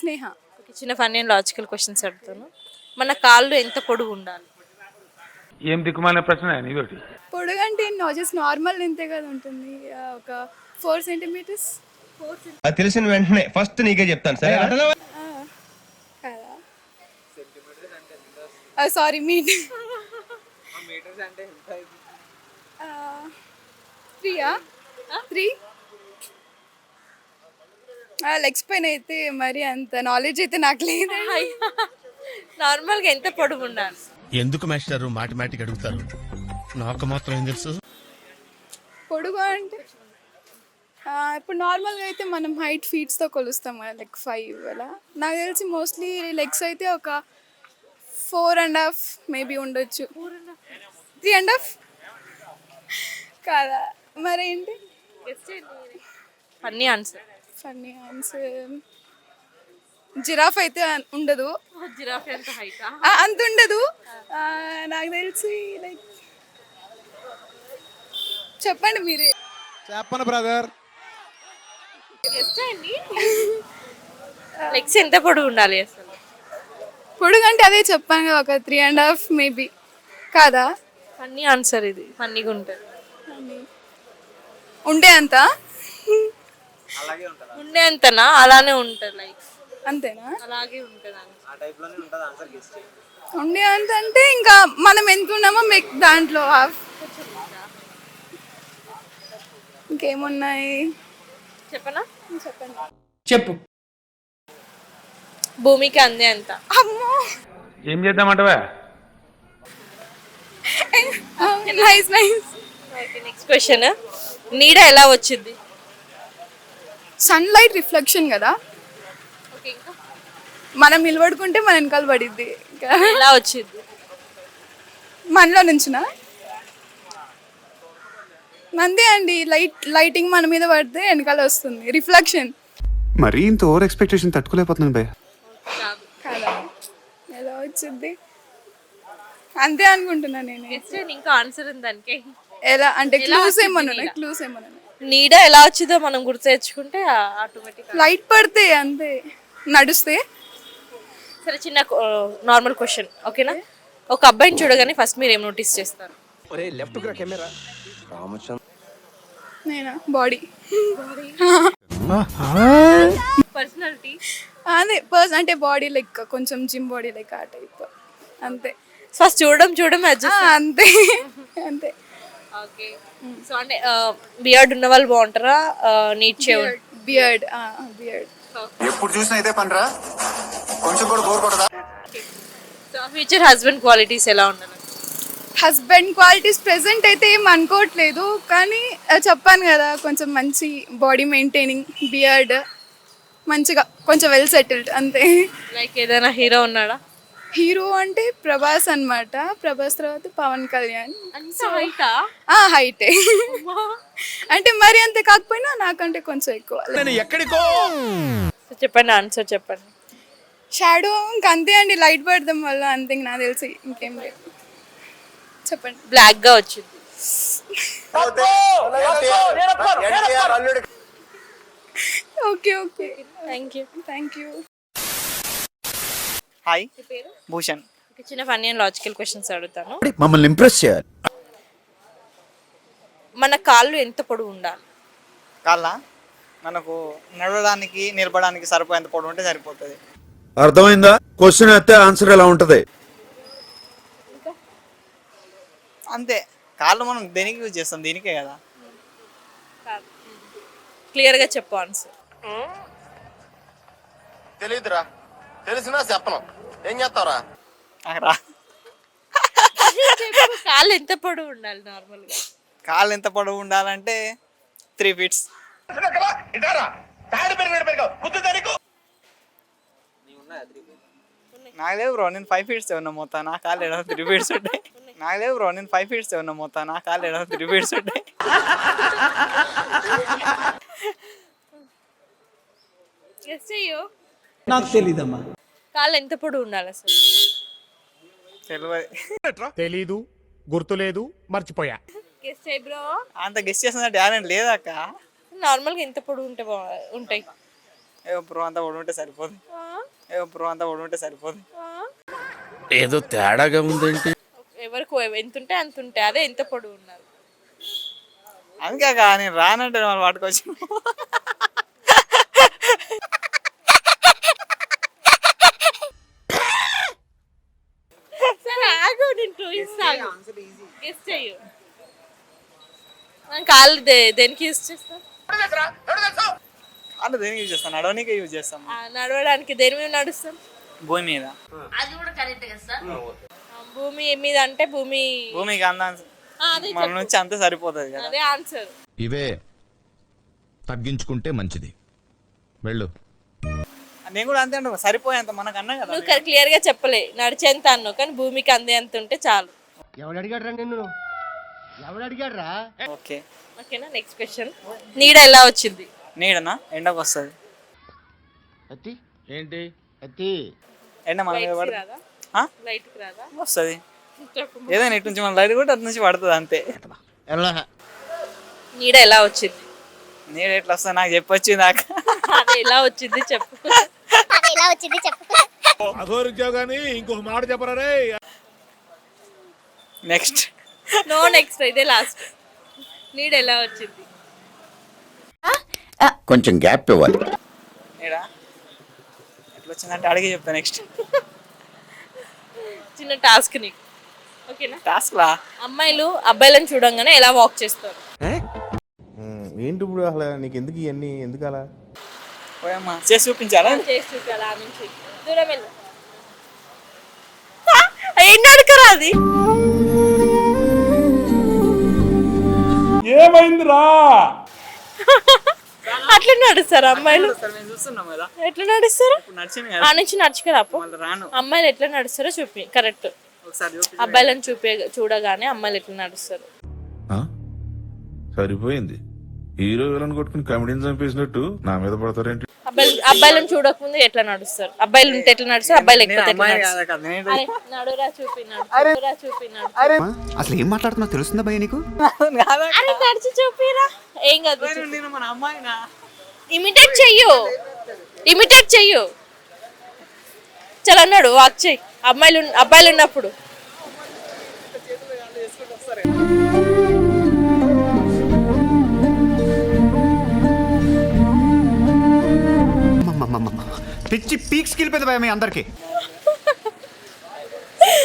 స్నేహ? ఒక చిన్న funny and logical questions అడుగుతాను. మన కాళ్ళు ఎంత పొడుగు ఉండాలి? ఏం దిక్కుమాలిన ప్రశ్న ఇదొకటి పొడుగంటే జస్ట్ నార్మల్ ఇంతే కదా ఉంటుంది. ఒక ఫోర్ సెంటీమీటర్స్ అది తెలిసిన వెంటనే ఫస్ట్ నీకే చెప్తాను సరే కదా. సారీ మీట్ త్రీయా త్రీ లెగ్స్ పైన అయితే మరి అంత నాలెడ్జ్ అయితే నాకు లేదు నార్మల్గా ఎంత పొడుగు ఉండాలి ఎందుకు మాస్టారు మాటిమాటికి అడుగుతారు? నాకు మాత్రం ఏం తెలుసు? పొడుగు అంటే ఆ, ఇప్పుడు నార్మల్గా అయితే మనం హైట్ ఫీట్స్తో కొలుస్తాం కదా లైక్ ఫైవ్ అలా. నాకు తెలిసి మోస్ట్లీ లెగ్స్ అయితే ఒక ఫోర్ అండ్ హాఫ్ మేబీ ఉండొచ్చు. Three and half? కాదా? మరేంటి? Funny answer funny answer. Giraffe అయితే ఉండదు. జిరాఫ్ ఎంత హైటా? ఆ, అంత ఉండదు. నాకు తెలిసి లైక్ చెప్పండి మీరే. చెప్పను బ్రదర్. లెగ్స్ ఎంత పొడుగు ఉండాలి అసలు? పొడుగు అంటే అదే చెప్పాను కదా ఒక త్రీ అండ్ హాఫ్ మేబీ కాదా? ఫన్నీ ఆన్సర్ ఇది. ఫన్నీగా ఉంటుంది. ఉండే అంత? ఉండే అంతనా అలానే ఉంటుంది లైక్ అంతేనా? అలాగే ఉంటుంది. ఉండే అంత అంటే ఇంకా మనం ఎంత ఉన్నామో మీకు దాంట్లో ఇంకేమున్నాయి? చెప్పనా? చెప్పండి. చెప్పు. భూమికి అందే అంత. అమ్మో! ఏం చేద్దామంటవా? నైస్ నైస్ నెక్స్ట్ క్వశ్చన్ నీడ ఎలా వచ్చింది? సన్లైట్ రిఫ్లెక్షన్ కదా. ఓకే ఇంకా? మనం నిలబడుకుంటే మన వెనకాల పడిద్ది. ఇంకా? ఎలా వచ్చింది? మనలో నుంచినా? అంతే అండి లైట్ లైటింగ్ మన మీద పడితే వెనకాల వస్తుంది. రిఫ్లెక్షన్ మరీ ఇంత ఓవర్ ఎక్స్పెక్టేషన్ తట్టుకోలేకపోతున్నాను కాదు. కదా? ఎలా వచ్చింది? అంతే అనుకుంటున్నా నేను. ఇంకా ఆన్సర్ ఉంది దానికి. ఎలా? అంటే క్లూస్ ఏమన్నా? క్లూస్ ఏమన్నా నీడ ఎలా వచ్చిందో మనం గుర్తు తెచ్చుకుంటే ఆటోమేటిక్ లైట్ పడితే అంతే. నడుస్తే. సరే చిన్న నార్మల్ క్వశ్చన్ ఓకేనా? ఒక అబ్బాయిని చూడగానే ఫస్ట్ మీరు ఏం నోటీస్ చేస్తారు? నేనా? బాడీ పర్సనాలిటీ అదే పర్స్ అంటే బాడీ లెక్క కొంచెం జిమ్ బాడీ లెక్క ఆ టైప్ అంతే. ఫస్ట్ చూడడం చూడడం అంతే. అంతే. ఓకే. సో అంటే బియర్డ్ ఉన్న వాళ్ళు బాగుంటారా? నీట్ చేయ బియర్డ్ బియర్డ్ ఎప్పుడు చూసినా ఇదే పనిరా? కొంచెం కూడా బోర్ కొడదా సో ఫ్యూచర్ హస్బెండ్ క్వాలిటీస్ ఎలా ఉండాలి? హస్బెండ్ క్వాలిటీస్ ప్రెసెంట్ అయితే ఏం అనుకోవట్లేదు కానీ చెప్పాను కదా కొంచెం మంచి బాడీ మెయింటైనింగ్ బియర్డ్ మంచిగా కొంచెం వెల్ సెటిల్డ్ అంతే. లైక్ ఏదైనా హీరో ఉన్నాడా? హీరో అంటే ప్రభాస్ అన్నమాట. ప్రభాస్ తర్వాత పవన్ కళ్యాణ్. హైటా ఆ? హైటే అంటే మరి అంత కాకపోయినా నాకంటే కొంచెం ఎక్కువ. సో చెప్పండి ఆన్సర్ చెప్పండి. షాడో ఇంక అంతే అండి లైట్ పడడం వల్ల అంతే నాకు తెలిసి ఇంకేం లేదు. చెప్పండి. బ్లాక్గా వచ్చింది. Okay okay thank you thank you hi. Bhushan. చిన్న ఫన్నీ అండ్ లాజికల్ క్వశ్చన్స్ అడుగుతాను. మమ్మల్ని ఇంప్రెస్ చేయాలి. మన కాళ్ళు ఎంత పొడవు ఉండాలి? కాళ్ళ? మనకు నడవడానికి నిలబడడానికి సరిపోయేంత పొడవు ఉంటే సరిపోతుంది. అర్థమైందా? క్వశ్చన్ అయితే ఆన్సర్ ఎలా ఉంటది? అంతే. కాళ్ళు మనం దేనికి యూజ్ చేస్తాం? దీనికే కదా. క్లియర్గా చెప్పు ఆన్సర్ తెలియదురా తెలిసినా చెప్పను. ఏం చేస్తావురా? నాకు రా కాళ్ళు ఎంత పొడవు ఉండాలి నార్మల్గా? కాళ్ళు ఎంత పొడవు ఉండాలంటే త్రీ ఫీట్స్ నాకు లేవు బ్రో నేను ఫైవ్ ఫీట్స్ ఉన్నా మొత్తం నా కాళ్ళు ఏడో త్రీ ఫీట్స్ ఉంటాయి. నాకు లేవు బ్రో నేను ఫైవ్ ఫీట్స్ ఉన్నా మొత్తం నా కాళ్ళు ఏడో త్రీ ఫీట్స్ ఉంటాయి. నాకు తెలీదమ్మా. కాళ్ళు ఎంత పొడవు ఉండాలి అసలు? తెలియదు తెలీదు గుర్తులేదు మర్చిపోయా. గెస్ చేయి బ్రో అంత గెస్ట్ చేసిన టాలెంట్ లేదక్క నార్మల్గా ఎంత పొడవు ఉంటే బా- ఉంటాయి. ఏ బ్రో అంత పొడవు ఉంటే సరిపోదు. ఆ, ఏ బ్రో అంతా పొడి ఉంటే సరిపోదు. ఏదో తేడాగా ఉందేంటి ఎవరికి ఎంత ఉంటే అంత ఉంటే అదే ఎంత పొడుగు ఉన్నారు అందుకే అక్క నేను రానంటే వాళ్ళు పట్టుకొచ్చి సరే ఆగు నేను టూ ఇస్తాను గెస్ట్ చెయ్యు మనం కాళ్ళు దే- దేనికి యూస్ చేస్తాం? అంటే దేనికి యూజ్ చేస్తాను నడవనికే యూజ్ చేస్తాం. ఆ, నడవడానికి దేని మీద నడుస్తాం? భూమి మీద. ఆ, భూమి మీద అంటే భూమి భూమికి అందా ఆ, అదే మన నుంచి అంతే సరిపోతుంది కదా. అదే ఆన్సర్. ఇవే తగ్గించుకుంటే మంచిది. వెళ్ళు. నేను కూడా అంతే అంటాను సరిపోయేంత మనకు అన్నా కదా. నువ్వు క్లియర్గా చెప్పలే నడిచేంత అన్నావు కానీ భూమికి అందే అంత ఉంటే చాలు. ఓకే. ఓకేనా నెక్స్ట్ క్వశ్చన్ నీడ ఎలా వచ్చింది? నీడనా? ఎండకు వస్తుంది. ఏంటి? ఎండ మన మీద లైట్ రాదా? ఆ? లైట్ రాదా? వస్తుంది. చెప్పు. ఏదైనా ఇటు నుంచి మన లైట్ కూడా అటు నుంచి పడుతుంది అంతే. నీడ ఎలా వచ్చింది? నీడ ఎట్లా వస్తుంది నాకు చెప్పొచ్చు దాకా అది ఎలా వచ్చింది చెప్పు. ఇంకొక మాట చెప్పరా నెక్స్ట్. నో నెక్స్ట్ ఇదే లాస్ట్ నీడ ఎలా వచ్చింది? కొంచెం గ్యాప్ ఇవ్వాలి. ఎట్లా వచ్చిందంటే అడిగి చెప్తా నెక్స్ట్ చిన్న టాస్క్ నీకు ఓకేనా టాస్క్ లా? అమ్మాయిలు అబ్బాయిలను చూడంగానే ఎలా వాక్ చేస్తారు? ఏంటి ఇప్పుడు అసలు? నీకు ఎందుకు ఇవన్నీ ఎందుకు అలా? పోయమ్మా. చేసి చూపించాలా? చేసి చూపించాలి ఆ నుంచి. దూరం వెళ్ళు. ఏం నడకరా అది? అట్లా నడుస్తారు అమ్మాయిలు? చూస్తున్నాం కదా. ఎట్లా నడుస్తారు? ఆ నుంచి నడుచుకురా రాను. అమ్మాయిలు ఎట్లా నడుస్తారో చూపి కరెక్ట్. అబ్బాయిలను చూపే చూడగానే అమ్మాయిలు ఎట్లా నడుస్తారు? సరిపోయింది. హీరో విలన్ కొట్టుకుని కమెడీని చంపేసినట్టు నా మీద పడతారేంటి? అబ్బాయిలు అబ్బాయిలను చూడకముందు ఎట్లా నడుస్తారు? అబ్బాయిలు ఉంటే ఎట్లా నడుస్తారు? అబ్బాయిలు ఎట్లా నడుస్తారు? అరే నడురా నడురా నడు. అసలు ఏం మాట్లాడుతున్నా తెలుస్తుందా భయ నీకు? అరే నడిచి చూపిరా. ఏం కాదు నేను- నేను మన అమ్మాయినా? ఇమిటేట్ చెయ్యు. ఇమిటేట్ చెయ్యు. చలో అన్నాడు వాక్ చెయ్యి. అమ్మాయిలు అబ్బాయిలు ఉన్నప్పుడు. పిచ్చి పీక్స్ వెళ్ళిపోయింది భయ మీ అందరికి.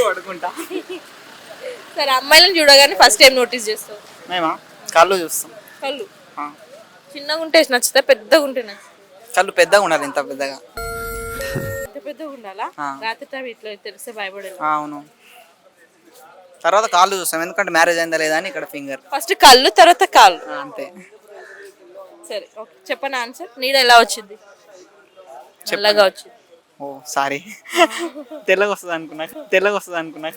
పడుకుంటా. సరే అమ్మాయిలను చూడగానే ఫస్ట్ టైం నోటీస్ చేస్తావు. మేమా? కళ్ళు చూస్తాం. కళ్ళు? ఆ. చిన్నగా ఉంటే నచ్చితే పెద్దగా ఉంటే కళ్ళు పెద్దగా ఉండాలి ఇంత పెద్దగా. ఎంత పెద్దగా ఉండాలా? ఆ. రాత్రి టైం ఇట్లా తెలిస్తే భయపడేది ఆ, అవును. తర్వాత కాళ్ళు చూస్తాం ఎందుకంటే మ్యారేజ్ అయిందా లేదా అని ఇక్కడ ఫింగర్. ఫస్ట్ కళ్ళు తర్వాత కాళ్ళు. అంతే. సరే ఓకే. చెప్పండి ఆన్సర్? నీడ ఎలా వచ్చింది? చల్లగా వచ్చింది. ఓ సారీ. తెల్లగా వస్తుంది అనుకున్నా తెల్లగా వస్తుంది అనుకున్నా